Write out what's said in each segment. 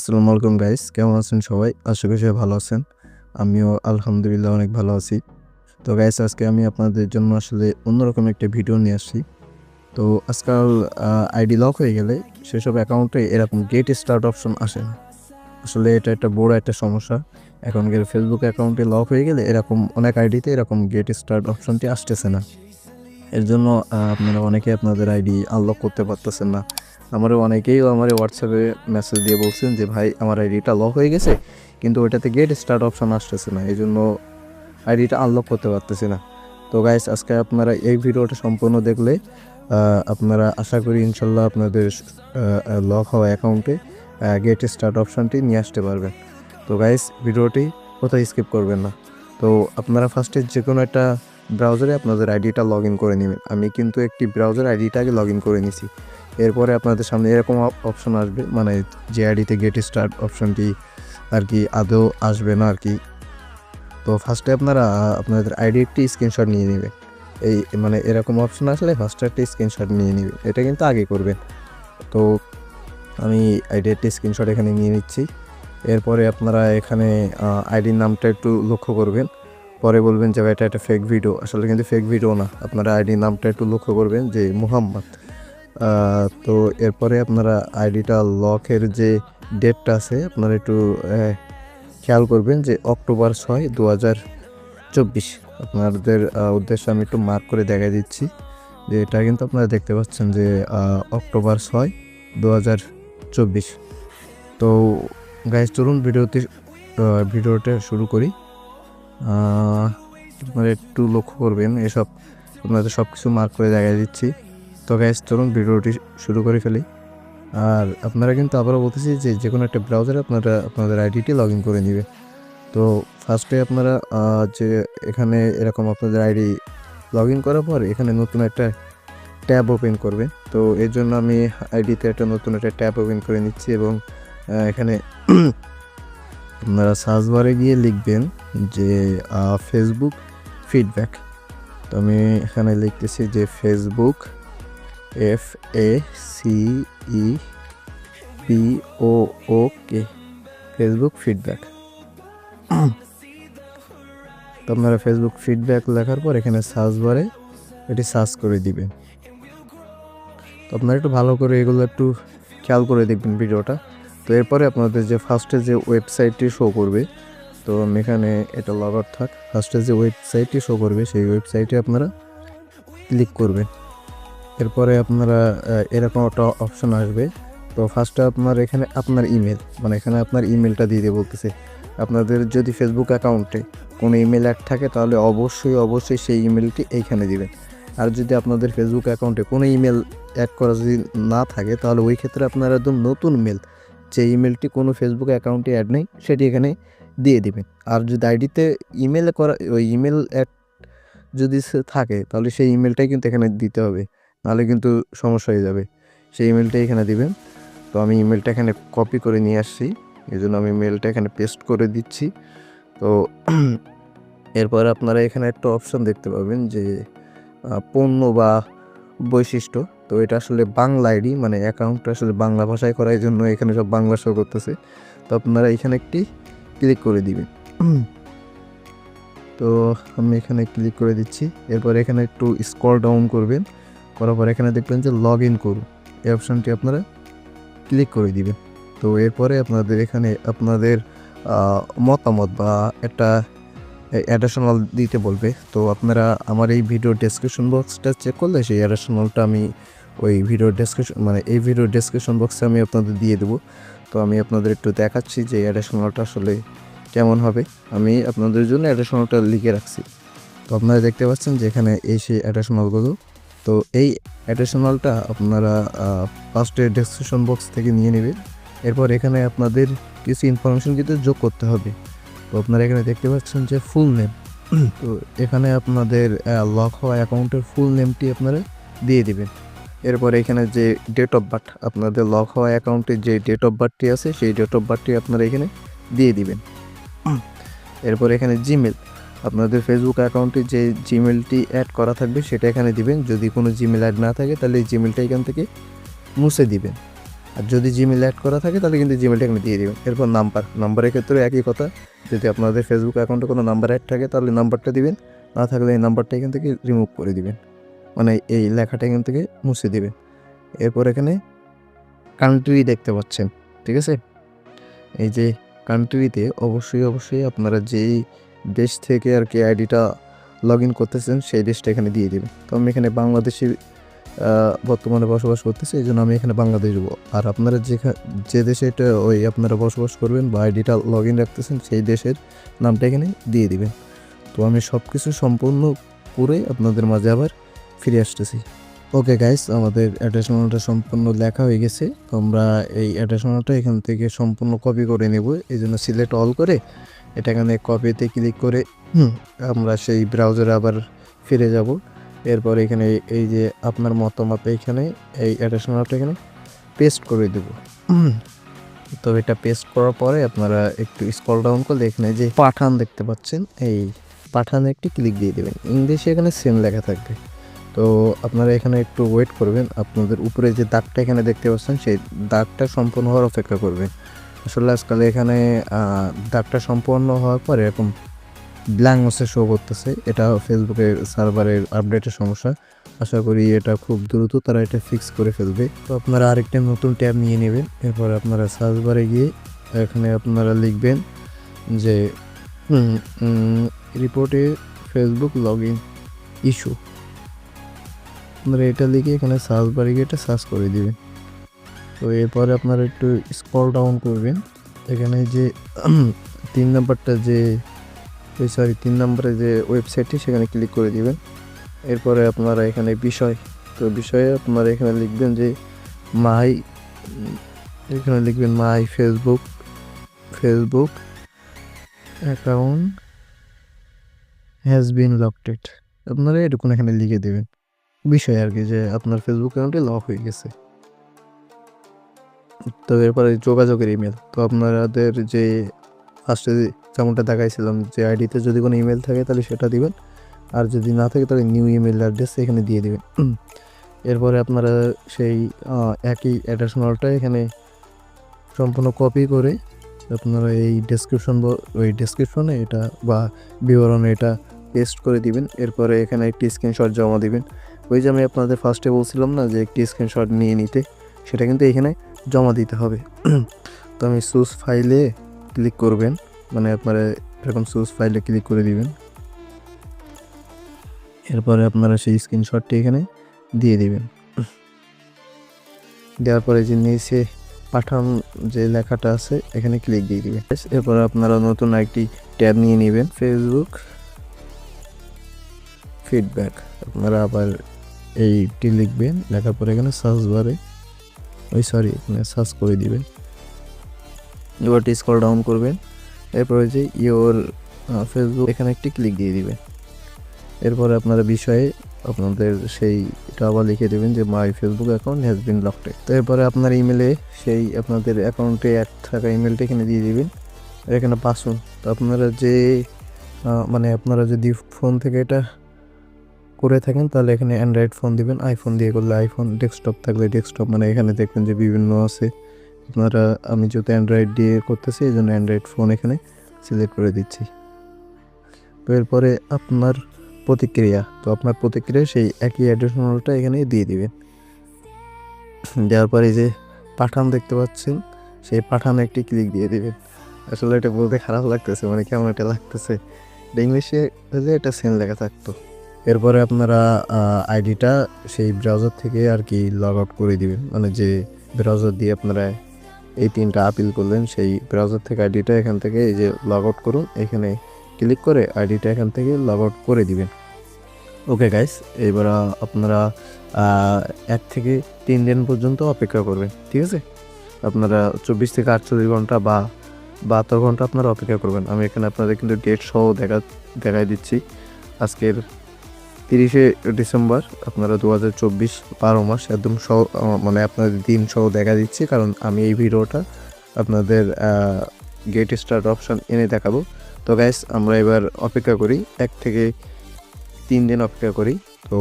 আসসালামু আলাইকুম গাইস কেমন আছেন সবাই? আশা করি সবাই ভালো আছেন। আমিও আলহামদুলিল্লাহ অনেক ভালো আছি। তো গাইস আজকে আমি আপনাদের জন্য আসলে অন্যরকম একটা ভিডিও নিয়ে আসছি। তো আজকাল আইডি লক হয়ে গেলে সেসব অ্যাকাউন্টে এরকম গেট স্টার্ট অপশন আসে না। আসলে এটা একটা বড় একটা সমস্যা। এখনকার ফেসবুক অ্যাকাউন্টে লক হয়ে গেলে এরকম অনেক আইডিতে এরকম গেট স্টার্ট অপশনটি আসতেছে না। এর জন্য আপনারা অনেকে আপনাদের আইডি আনলক করতে পারতেছেন না। আমারও অনেকেই আমার হোয়াটসঅ্যাপে মেসেজ দিয়ে বলছেন যে, ভাই, আমার আইডিটা লক হয়ে গেছে, কিন্তু ওইটাতে গেট স্টার্ট অপশন আসতেছে না এই জন্য আইডিটা আনলক করতে পারতেছি না। তো গাইস আজকে আপনারা এই ভিডিওটা সম্পূর্ণ দেখলে আপনারা আশা করি ইনশাল্লাহ আপনাদের লক হওয়া অ্যাকাউন্টে গেট স্টার্ট অপশানটি নিয়ে আসতে পারবেন। তো গাইস ভিডিওটি কোথায় স্কিপ করবেন না? তো আপনারা ফার্স্টে যে কোনো একটা ব্রাউজারে আপনাদের আইডিটা লগ করে নেবেন। আমি কিন্তু একটি ব্রাউজার আইডিটাকে লগ ইন করে নিছি। এরপরে আপনাদের সামনে এরকম অপশন আসবে মানে যে আইডিতে গেট স্টার্ট অপশনটি আর কি আদৌ আসবে না আর কি। তো ফার্স্টে আপনারা আপনাদের আইডি একটি স্ক্রিনশট নিয়ে নেবেন এই মানে এরকম অপশন আসলে ফার্স্টে একটা স্ক্রিনশট নিয়ে নেবেন এটা কিন্তু আগে করবেন। তো আমি আইডি একটি স্ক্রিনশট এখানে নিয়ে নিচ্ছি। এরপরে আপনারা এখানে আইডির নামটা একটু লক্ষ্য করবেন। পরে বলবেন যে এটা একটা ফেক ভিডিও আসলে কিন্তু ফেক ভিডিও না। আপনারা আইডির নামটা একটু লক্ষ্য করবেন যে মুহাম্মদ। তো এরপরে আপনারা আইডিটা লকের যে ডেটটা আছে, আপনারা একটু খেয়াল করবেন যে অক্টোবর ছয় দু চব্বিশ। আপনাদের উদ্দেশ্যে আমি একটু মার্ক করে দেখাই দিচ্ছি যে এটা কিন্তু আপনারা দেখতে পাচ্ছেন যে অক্টোবর ছয় দু চব্বিশ। তো গাইজ চলুন ভিডিওতে ভিডিওটা শুরু করি। আপনারা একটু লক্ষ্য করবেন, এসব, আপনাদের সব কিছু মার্ক করে দেখাই দিচ্ছি। তো গ্যাস চলুন ভিডিওটি শুরু করে ফেলি। আর আপনারা কিন্তু আবারও বলতেছি যে যে কোনো একটা ব্রাউজারে আপনারা আপনাদের আইডিটি লগ ইন করে নেবে। তো ফার্স্টে আপনারা যে এখানে এরকম আপনাদের আইডি লগ ইন করার পর এখানে নতুন একটা ট্যাব ওপেন করবে। তো এর জন্য আমি আইডিতে একটা নতুন একটা ট্যাব ওপেন করে নিচ্ছি এবং এখানে আপনারা সার্চ বারে গিয়ে লিখবেন যে ফেসবুক ফিডব্যাক তো আমি এখানে লিখতেছি যে Facebook F A C E P O O K Facebook feedback তো আপনারা ফেসবুক ফিডব্যাক লেখার পর এখানে সার্চ বারে এটি সার্চ করে দিবেন। তো আপনারা একটু ভালো করে এগুলো একটু খেয়াল করে দেখবেন ভিডিওটা। তো এরপরে আপনাদের যে ফার্স্টে যে ওয়েবসাইটটি শো করবে, তো আমি এখানে এটা লগ আউট থাক ফার্স্টে যে ওয়েবসাইটটি শো করবে, সেই ওয়েবসাইটে আপনারা ক্লিক করবেন। এরপরে আপনারা এরকম একটা অপশন আসবে। তো ফার্স্টে আপনার এখানে আপনার ইমেল মানে এখানে আপনার ইমেলটা দিয়ে বলতেছে, আপনাদের যদি ফেসবুক অ্যাকাউন্টে কোনো ইমেল অ্যাড থাকে, তাহলে অবশ্যই অবশ্যই সেই ইমেলটি এইখানে দিবেন। আর যদি আপনাদের ফেসবুক অ্যাকাউন্টে কোনো ইমেল অ্যাড করা যদি না থাকে, তাহলে ওই ক্ষেত্রে আপনারা একদম নতুন মেল যে ইমেলটি কোনো ফেসবুক অ্যাকাউন্টে অ্যাড নেই, সেটি এখানে দিয়ে দিবেন। আর যদি আইডিতে ইমেল করা, ওই ইমেল অ্যাড যদি থাকে, তাহলে সেই ইমেলটাই কিন্তু এখানে দিতে হবে। নাহলে কিন্তু সমস্যা হয়ে যাবে। সেই ইমেলটাই এখানে দিবেন। তো আমি ইমেলটা এখানে কপি করে নিয়ে আসছি। এই জন্য আমি মেলটা এখানে পেস্ট করে দিচ্ছি। তো এরপর আপনারা এখানে একটা অপশন দেখতে পাবেন যে পণ্য বা বৈশিষ্ট্য। তো এটা আসলে বাংলা আইডি মানে অ্যাকাউন্টটা আসলে বাংলা ভাষায় করার জন্য এখানে সব বাংলা শো করতেছে। তো আপনারা এখানে একটি ক্লিক করে দিবেন। তো আমি এখানে ক্লিক করে দিচ্ছি। এরপর এখানে একটু স্ক্রল ডাউন করবেন। করার পর এখানে দেখবেন যে লগ ইন করুন। এই অপশনটি আপনারা ক্লিক করে দিবেন। তো এরপরে আপনাদের এখানে আপনাদের মতামত বা একটা অ্যাডিশনাল দিতে বলবে। তো আপনারা আমার এই ভিডিও ডেসক্রিপশন বক্সটা চেক করলে সেই অ্যাডিশনালটা আমি ওই ভিডিও ডেসক্রিপশন মানে এই ভিডিও ডেসক্রিপশন বক্সে আমি আপনাদের দিয়ে দেবো। তো আমি আপনাদের একটু দেখাচ্ছি যে অ্যাডিশনালটা আসলে কেমন হবে। আমি আপনাদের জন্য অ্যাডিশনালটা লিখে রাখছি। তো আপনারা দেখতে পাচ্ছেন যে এখানে এই সেই অ্যাডিশনালগুলো তো এই অ্যাডিশনালটা আপনারা ফার্স্টে ডেসক্রিপশন বক্স থেকে নিয়ে নেবেন। এরপর এখানে আপনাদের কিছু ইনফরমেশন কিন্তু যোগ করতে হবে। তো আপনারা এখানে দেখতে পাচ্ছেন যে ফুল নেম তো এখানে আপনাদের লক হওয়া অ্যাকাউন্টের ফুল নেমটি আপনারা দিয়ে দিবেন। এরপর এখানে যে ডেট অফ বার্থ আপনাদের লক হওয়া অ্যাকাউন্টে যে ডেট অফ বার্থটি আছে সেই ডেট অফ বার্থটি আপনারা এখানে দিয়ে দিবেন। এরপর এখানে জিমেল আপনাদের ফেসবুক অ্যাকাউন্টে যে জিমেলটি অ্যাড করা থাকবে, সেটা এখানে দিবেন। যদি কোনো জিমেল অ্যাড না থাকে, তাহলে এই জিমেলটা এখান থেকে মুছে দিবেন। আর যদি জিমেল অ্যাড করা থাকে, তাহলে কিন্তু জিমেলটা এখানে দিয়ে দেবেন। এরপর নাম্বার। নাম্বারের ক্ষেত্রে একই কথা। যদি আপনাদের ফেসবুক অ্যাকাউন্টে কোনো নাম্বার অ্যাড থাকে, তাহলে নাম্বারটা দিবেন। না থাকলে এই নাম্বারটা এখান থেকে রিমুভ করে দিবেন। মানে এই লেখাটা এখান থেকে মুছে দিবেন। এরপর এখানে কান্ট্রি দেখতে পাচ্ছেন, ঠিক আছে? এই যে কান্ট্রিতে অবশ্যই অবশ্যই আপনারা যেই দেশ থেকে আর কি আইডিটা লগ ইন করতেছেন, সেই দেশটা এখানে দিয়ে দেবেন তো আমি এখানে বাংলাদেশি বর্তমানে বসবাস করতেছি, এই জন্য আমি এখানে বাংলাদেশ দেবো আর আপনারা যেখানে যে দেশে এটা ওই আপনারা বসবাস করবেন বা আইডিটা লগ ইন রাখতেছেন, সেই দেশের নামটা এখানে দিয়ে দিবেন। তো আমি সব কিছু সম্পূর্ণ করে আপনাদের মাঝে আবার ফিরে আসতেছি। ওকে গাইস, আমাদের অ্যাটাচমেন্টটা সম্পূর্ণ লেখা হয়ে গেছে। আমরা এই অ্যাটাচমেন্টটা এখান থেকে সম্পূর্ণ কপি করে নেব, এই জন্য সিলেক্ট অল করে এটা এখানে কপিতে ক্লিক করে আমরা সেই ব্রাউজারে আবার ফিরে যাব। এরপর এখানে এই যে আপনার মতামত এখানে, এই অ্যাটাচমেন্টটা এখানে পেস্ট করে দেব। তো এটা পেস্ট করার পরে আপনারা একটু স্ক্রল ডাউন করলে এখানে যে পাঠান দেখতে পাচ্ছেন, এই পাঠানে একটি ক্লিক দিয়ে দেবেন। ইংলিশে এখানে সেম লেখা থাকবে। তো আপনারা এখানে একটু ওয়েট করবেন, আপনাদের উপরে যে দাগটা এখানে দেখতে পাচ্ছেন, সেই দাগটা সম্পূর্ণ হওয়ার অপেক্ষা করবেন। আসলে আজকাল এখানে দাগটা সম্পূর্ণ হওয়ার পর এরকম ব্ল্যাঙ্ক হচ্ছে শো করতেছে। এটা ফেসবুকে সার্ভারের আপডেটের সমস্যা। আশা করি এটা খুব দ্রুত তারা এটা ফিক্স করে ফেলবে। তো আপনারা আরেকটা নতুন ট্যাব নিয়ে নেবেন। এরপর আপনারা সার্চ বারে গিয়ে এখানে আপনারা লিখবেন যে রিপোর্টে ফেসবুক লগ ইন ইস্যু আপনারা এটা লিখে এখানে সার্চ বারে গিয়ে এটা সার্চ করে দিবেন। তো এরপরে আপনারা একটু স্ক্রল ডাউন করবেন। এখানে যে তিন নাম্বারটা যে সরি তিন নম্বরে যে ওয়েবসাইটটি সেখানে ক্লিক করে দিবেন। এরপরে আপনারা এখানে বিষয়, তো বিষয়ে আপনারা এখানে লিখবেন যে, মাই, এখানে লিখবেন my Facebook Facebook account has been locked আপনারা এরকম এখানে লিখে দেবেন। বিষয় আর কি যে, আপনার ফেসবুক অ্যাকাউন্টে লক হয়ে গেছে। তো এরপরে যোগাযোগের ইমেল তো আপনাদের যে ফার্স্টে যেমনটা দেখাইছিলাম যে আইডিতে যদি কোনো ইমেল থাকে তাহলে সেটা দিবেন। আর যদি না থাকে তাহলে নিউ ইমেল অ্যাড্রেস এখানে দিয়ে দিবেন। এরপরে আপনারা সেই একই অ্যাড্রেসমালটা এখানে সম্পূর্ণ কপি করে আপনারা এই ডেসক্রিপশন ওই ডেসক্রিপশনে এটা বা বিবরণে এটা পেস্ট করে দিবেন। এরপরে এখানে একটি স্ক্রিনশট জমা দিবেন। ওই যে আমি আপনাদের ফার্স্টে বলছিলাম না যে একটি স্ক্রিনশট নিয়ে নিতে, সেটা কিন্তু এখানে জমা দিতে হবে। তো আমি সুস ফাইলে ক্লিক করবেন। মানে আপনারা এরকম সুস ফাইলে ক্লিক করে দিবেন। এরপরে আপনারা সেই স্ক্রিনশটটি এখানে দিয়ে দিবেন। দেওয়ার পরে যে নিচে পাঠান যে লেখাটা আছে, এখানে ক্লিক দিয়ে দিবেন। এরপরে আপনারা নতুন একটি ট্যাব নিয়ে নেবেন ফেসবুক ফিডব্যাক আপনারা আবার এইটি লিখবেন, লেখার পরে এখানে সার্চ বারে ওই সরি এখানে সার্চ করে দিবেন। এবার স্কল ডাউন করবেন। এরপরে যে ইওর ফেসবুক এখানে একটি ক্লিক দিয়ে দিবেন। এরপরে আপনারা বিষয়ে আপনাদের সেই এটা আবার লিখে দেবেন যে my Facebook account has been locked তো এরপরে আপনার ইমেলে সেই আপনাদের অ্যাকাউন্টে অ্যাড থাকা ইমেলটা এখানে দিয়ে দিবেন। এখানে পাসুন তো আপনারা যে মানে আপনারা যদি ফোন থেকে এটা করে থাকেন, তাহলে এখানে অ্যান্ড্রয়েড ফোন দিবেন। আইফোন দিয়ে করলে আইফোন ডেস্কটপ থাকলে ডেস্কটপ মানে এখানে দেখবেন যে বিভিন্ন আছে। আপনারা, আমি যেহেতু অ্যান্ড্রয়েড দিয়ে করতেছি, এই জন্য অ্যান্ড্রয়েড ফোন এখানে সিলেক্ট করে দিচ্ছি। তো এরপরে আপনার প্রতিক্রিয়া। তো আপনার প্রতিক্রিয়া সেই একই অ্যাডিশনালটা এখানে দিয়ে দিবেন। দেওয়ার পরে যে পাঠান দেখতে পাচ্ছেন, সেই পাঠান একটি ক্লিক দিয়ে দিবেন। আসলে এটা বলতে খারাপ লাগতেছে মানে কেমন এটা লাগতেছে। এটা ইংলিশে এটা সেম লেখা থাকতো। এরপরে আপনারা আইডিটা সেই ব্রাউজার থেকে আর কি লগ আউট করে দিবেন। মানে যে ব্রাউজার দিয়ে আপনারা এই তিনটা আপিল করলেন, সেই ব্রাউজার থেকে আইডিটা এখান থেকে এই যে লগ আউট করুন। এখানে ক্লিক করে আইডিটা এখান থেকে লগ আউট করে দিবেন। ওকে গাইস এবার আপনারা এক থেকে তিন দিন পর্যন্ত অপেক্ষা করবেন, ঠিক আছে? আপনারা চব্বিশ থেকে আটচল্লিশ ঘণ্টা বা বাহাত্তর ঘণ্টা আপনারা অপেক্ষা করবেন। আমি এখানে আপনাদের কিন্তু ডেট সহ দেখা, দেখাই দিচ্ছি। আজকের তিরিশে ডিসেম্বর আপনারা দু হাজার চব্বিশ বারো মাস একদম সহ মানে আপনাদের দিন সহ দেখা দিচ্ছি, কারণ আমি এই ভিডিওটা আপনাদের গেট স্টার্ট অপশান এনে দেখাবো। তো গ্যাস আমরা এবার অপেক্ষা করি, এক থেকে তিন দিন অপেক্ষা করি। তো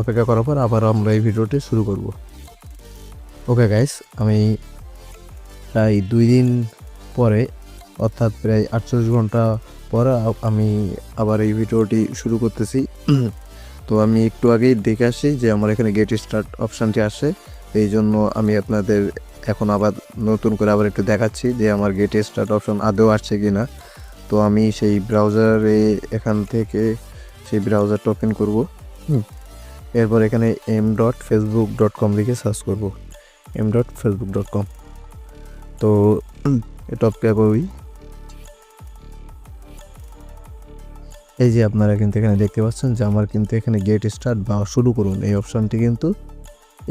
অপেক্ষা করার পর আবার আমরা এই ভিডিওটি শুরু করব। ওকে গাইস আমি প্রায় দুই দিন পরে, অর্থাৎ প্রায় আটচল্লিশ ঘণ্টা পর আমি আবার এই ভিডিওটি শুরু করতেছি। তো আমি একটু আগেই দেখে আসি যে আমার এখানে গেট স্টার্ট অপশানটি আসে। এই জন্য আমি আপনাদের এখন আবার নতুন করে আবার একটু দেখাচ্ছি যে আমার গেট স্টার্ট অপশন আদৌ আসছে কি না তো আমি সেই ব্রাউজারে এখান থেকে সেই ব্রাউজারটা ওপেন করব। এরপর এখানে M dot Facebook dot com লিখে সার্চ করব। M dot Facebook dot com তো এটা ওই এই যে আপনারা কিন্তু এখানে দেখতে পাচ্ছেন যে আমার কিন্তু এখানে গেট স্টার্ট বা শুরু করুন এই অপশানটি কিন্তু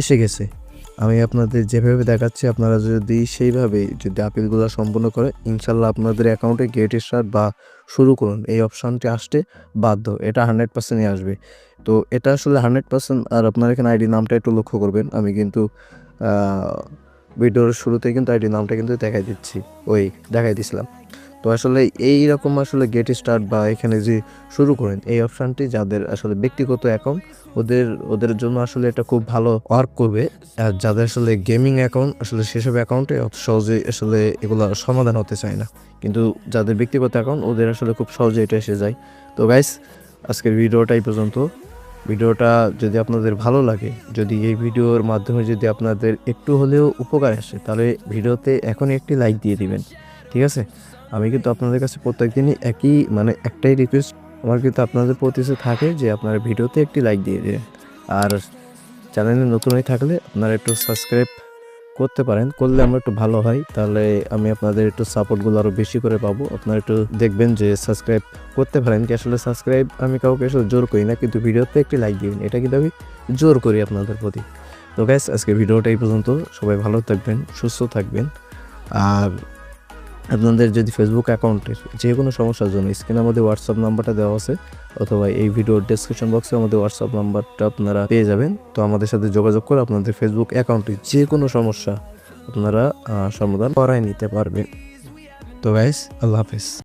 এসে গেছে। আমি আপনাদের যেভাবে দেখাচ্ছি, আপনারা যদি সেইভাবে যদি আপিলগুলো সম্পূর্ণ করে ইনশাল্লাহ আপনাদের অ্যাকাউন্টে গেট স্টার্ট বা শুরু করুন। এই অপশানটি আসতে বাধ্য, এটা হান্ড্রেড পার্সেন্টই আসবে। তো এটা আসলে হান্ড্রেড পার্সেন্ট আর আপনার এখানে আইডি নামটা একটু লক্ষ্য করবেন। আমি কিন্তু ভিডিওর শুরুতে কিন্তু আইডি নামটা কিন্তু দেখাই দিচ্ছি। ওই, দেখাই দিছিলাম। তো আসলে এই রকম আসলে গেট স্টার্ট বা এখানে যে শুরু করেন, এই অপশানটি যাদের আসলে ব্যক্তিগত অ্যাকাউন্ট ওদের ওদের জন্য আসলে এটা খুব ভালো ওয়ার্ক করবে। আর যাদের আসলে গেমিং অ্যাকাউন্ট আসলে সেসব অ্যাকাউন্টে অত সহজে আসলে এগুলো সমাধান হতে চায় না। কিন্তু যাদের ব্যক্তিগত অ্যাকাউন্ট ওদের আসলে খুব সহজে এটা এসে যায়। তো গাইস আজকের ভিডিওটা এই পর্যন্ত। ভিডিওটা যদি আপনাদের ভালো লাগে, যদি এই ভিডিওর মাধ্যমে যদি আপনাদের একটু হলেও উপকার আসে, তাহলে ভিডিওতে এখনই একটি লাইক দিয়ে দিবেন। ঠিক আছে? আমি কিন্তু আপনাদের কাছে প্রত্যেক দিনই একই মানে একটাই রিকোয়েস্ট আমার কিন্তু আপনাদের প্রতি থাকে যে আপনারা ভিডিওতে একটি লাইক দিয়ে দিবেন আর চ্যানেলে নতুন হয়ে থাকলে আপনারা একটু সাবস্ক্রাইব করতে পারেন। করলে আমার একটু ভালো হয়। তাহলে আমি আপনাদের একটু সাপোর্টগুলো আরও বেশি করে পাবো। আপনারা একটু দেখবেন যে সাবস্ক্রাইব করতে পারেন কি আসলে সাবস্ক্রাইব আমি কাউকে আসলে জোর করি না, কিন্তু ভিডিওতে একটি লাইক দিবেন এটা কিন্তু আমি জোর করি আপনাদের প্রতি। তো গ্যাস আজকে ভিডিওটা এই পর্যন্ত। সবাই ভালো থাকবেন, সুস্থ থাকবেন। আর আপনাদের যদি ফেসবুক অ্যাকাউন্টের যে কোনো সমস্যার জন্য স্ক্রিনে আমাদের হোয়াটসঅ্যাপ নাম্বারটা দেওয়া আছে, অথবা এই ভিডিওর ডেসক্রিপশন বক্সে আমাদের হোয়াটসঅ্যাপ নাম্বারটা আপনারা পেয়ে যাবেন। তো আমাদের সাথে যোগাযোগ করে আপনাদের ফেসবুক অ্যাকাউন্টে যে কোনো সমস্যা আপনারা সমাধান করাই নিতে পারবেন। তো গাইস আল্লাহ হাফেজ।